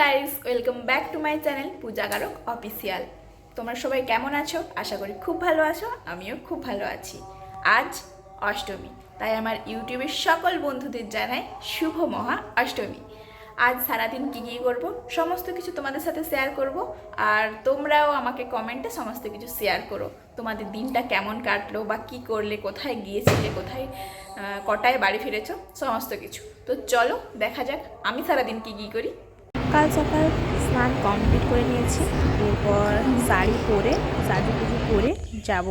Guys welcome back to my channel Puja Garak official তোমরা সবাই কেমন আছো? আশা করি খুব ভালো আছো, আমিও খুব ভালো আছি। আজ অষ্টমী, তাই আমার ইউটিউবের সকল বন্ধুদের জানাই শুভ মহা অষ্টমী। আজ সারাদিন কী কী করব, সমস্ত কিছু তোমাদের সাথে শেয়ার করব, আর তোমরাও আমাকে কমেন্টে সমস্ত কিছু শেয়ার করো। তোমাদের দিনটা কেমন কাটলো, বা কী করলে, কোথায় গিয়েছিলে, কোথায় কটায় বাড়ি ফিরেছো, সমস্ত কিছু। তো চলো, দেখা যাক, আমি সারাদিন কী কী করি। সকাল সকাল স্নান কমপ্লিট করে নিয়েছি। এরপর শাড়ি পরে, শাড়ি পুজো পরে যাব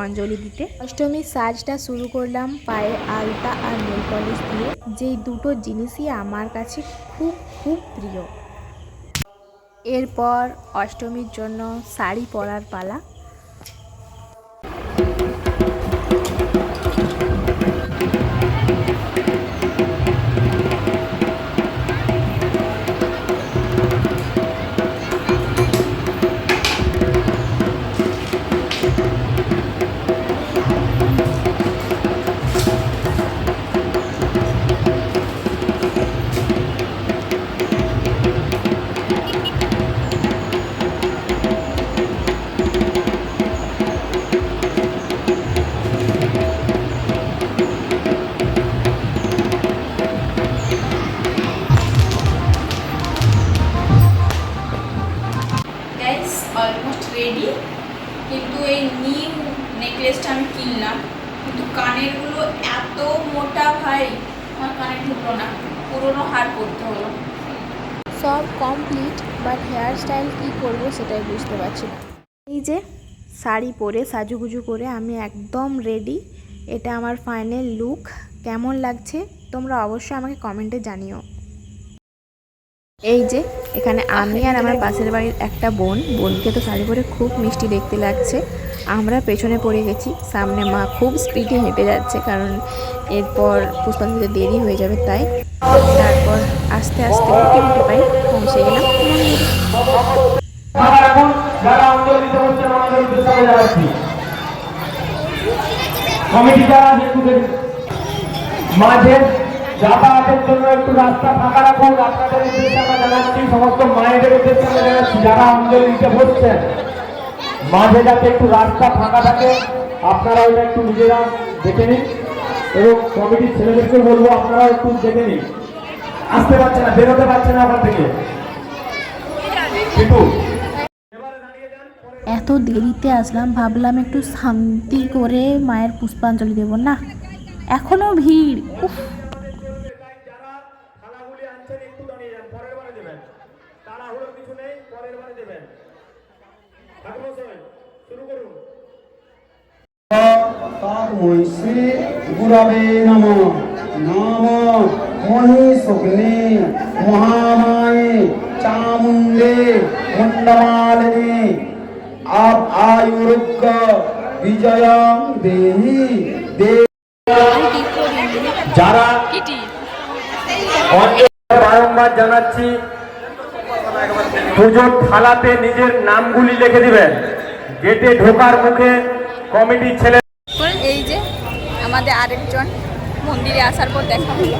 অঞ্জলি দিতে। অষ্টমীর সাজটা শুরু করলাম পায়ে আলতা আর নেল পলিশ দিয়ে। যেই দুটো জিনিসই আমার কাছে খুব খুব প্রিয়। এরপর অষ্টমীর জন্য শাড়ি পরার পালা। নেকলেসটা আমি কিনলাম, কিন্তু কানেরগুলো এত মোটা ভাই, আমার কানে ঢুকলো না, পুরোনো হার পরতে হলো। সব কমপ্লিট বাট হেয়ার স্টাইল কী করব সেটাই বুঝতে পারছি না। এই যে শাড়ি পরে, সাজুগুজু করে আমি একদম রেডি এটা আমার ফাইনাল লুক কেমন লাগছে তোমরা অবশ্যই আমাকে কমেন্টে জানিও। এই যে এখানে আমি আর আমার পাশের বাড়ির একটা বোন। বোনকে তো শাড়ি পরে খুব মিষ্টি দেখতে লাগছে। আমরা পেছনে পড়ে গেছি সামনে মা খুব স্পিডে হেঁটে যাচ্ছে কারণ এরপর পুষ্পাঞ্জলিতে দেরি হয়ে যাবে তাই। তারপর আস্তে আস্তে হেঁটে হেঁটে পাই পৌঁছে গেলাম। মন্দিরে মাথা যাতায়াতের জন্য একটু রাস্তা ফাঁকা রাখুন। আপনাদের উদ্দেশ্যে আমরা জানাচ্ছি, সমস্ত মায়েদের উদ্দেশ্যে আমরা জানাচ্ছি, যারা অঞ্জলি দিতে বসছেন, মাঝে যাতে একটু রাস্তা ফাঁকা থাকে আপনারা ওইটা একটু নিজেরা দেখে নিন। এবং কমিটির ছেলেদেরকে বলব আপনারা একটু দেখে নিন। আসতে পারছে না, বেরোতে পারছে না আপনার থেকে। কিন্তু এত দেরিতে আসলাম, ভাবলাম একটু শান্তি করে মায়ের পুষ্পাঞ্জলি দেব, না? এখনও ভিড়, উফ। পরের বারে দেবেন। তাড়াহুড়ো কিছু নেই পরের বারে দেবেন। ঠাকুর মশাই, শুরু করুন। শ্রী গুরবে নম নাম মহিষগ্নে মহামায়ে চামুণ্ডে মুন্ডমালিনী আপ আয়ুরোগ্য বিজয়ং দেহি দেহি। যারা বারংবার জানাচ্ছি। পুজোর থালাতে নিজের নামগুলি লিখে দিবেন। গেটে ঢোকার মুখে কমিটির ছেলে এই যে আমাদের আরেকজন মন্দিরে আসার পর দেখা হলো।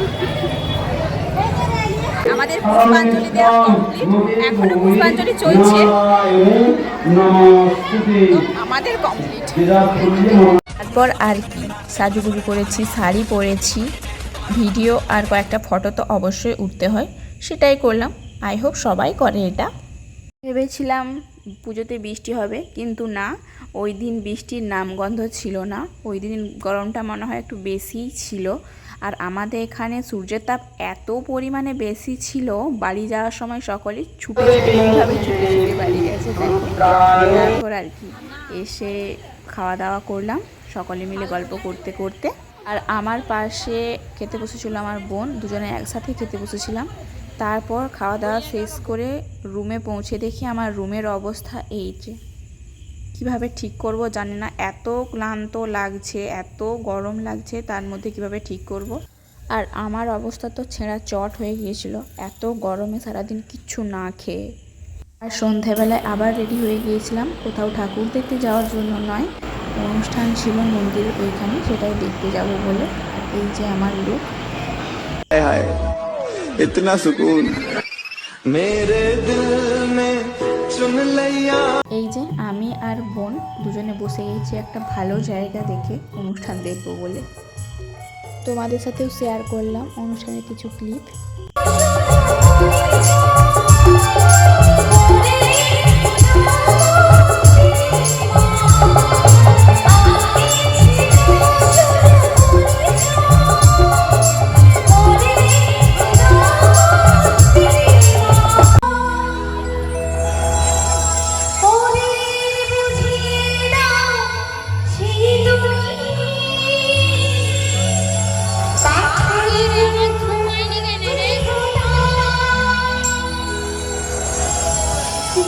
আমাদের পুষ্পাঞ্জলি দেওয়া কমপ্লিট এখনও পুষ্পাঞ্জলি চলছে। আমাদের কমপ্লিট তারপর আর কি সাজুগুজু করেছি, শাড়ি পরেছি, ভিডিও আর কয়েকটা ফটো তো অবশ্যই উঠতে হয়। সেটাই করলাম। আই হোপ সবাই করে এটা। ভেবেছিলাম পুজোতে বৃষ্টি হবে, কিন্তু না, ওই দিন বৃষ্টির নামগন্ধ ছিল না। ওই দিন গরমটা মনে হয় একটু বেশিই ছিল। আর আমাদের এখানে সূর্যের তাপ এত পরিমাণে বেশি ছিল, বাড়ি যাওয়ার সময় সকলে ছুটে ছুটে এইভাবে ছুটে ছুটে বাড়ি গেছে আর কি। এসে খাওয়া দাওয়া করলাম, সকলে মিলে গল্প করতে করতে। আর আমার পাশে খেতে বসেছিল আমার বোন, দুজনে একসাথে খেতে বসেছিলাম। তারপর খাওয়া দাওয়া শেষ করে রুমে পৌঁছে দেখি আমার রুমের অবস্থা এই যে। কীভাবে ঠিক করব জানি না। এত ক্লান্ত লাগছে, এত গরম লাগছে, তার মধ্যে কীভাবে ঠিক করব। আর আমার অবস্থা তো ছেঁড়া চট হয়ে গিয়েছিল। এত গরমে সারাদিন কিচ্ছু না খেয়ে। আর সন্ধ্যাবেলায় আবার রেডি হয়ে গিয়েছিলাম। কোথাও ঠাকুর দেখতে যাওয়ার জন্য নয়, অনুষ্ঠান ছিল মন্দিরের ওইখানে সেটাই দেখতে যাব বলে। এই যে আমার লোক। इतना सुकून मेरे दिल ने चुन लिया এই যে আমি আর বোন দুজনে বসে গেছি একটা ভালো জায়গা দেখে অনুষ্ঠান দেখবো বলে তোমাদের সাথেও শেয়ার করলাম অনুষ্ঠানের কিছু ক্লিপ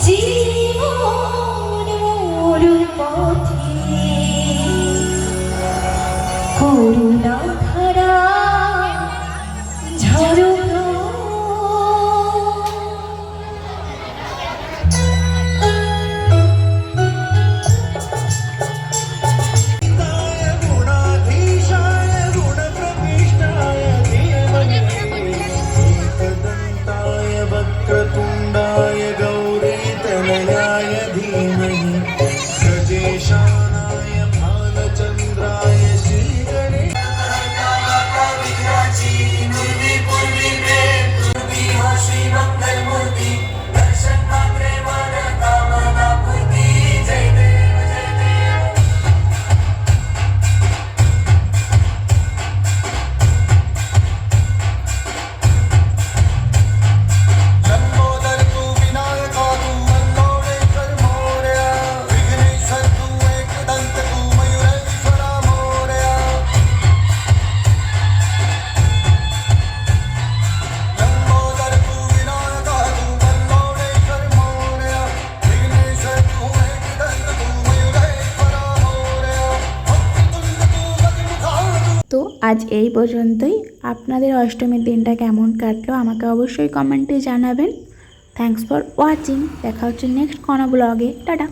自分 আজ এই পর্যন্তই। আপনাদের অষ্টমীর দিনটা কেমন কাটলো আমাকে অবশ্যই কমেন্টে জানাবেন। থ্যাংকস ফর ওয়াচিং দেখা হচ্ছে নেক্সট কোনো ব্লগে টাটা।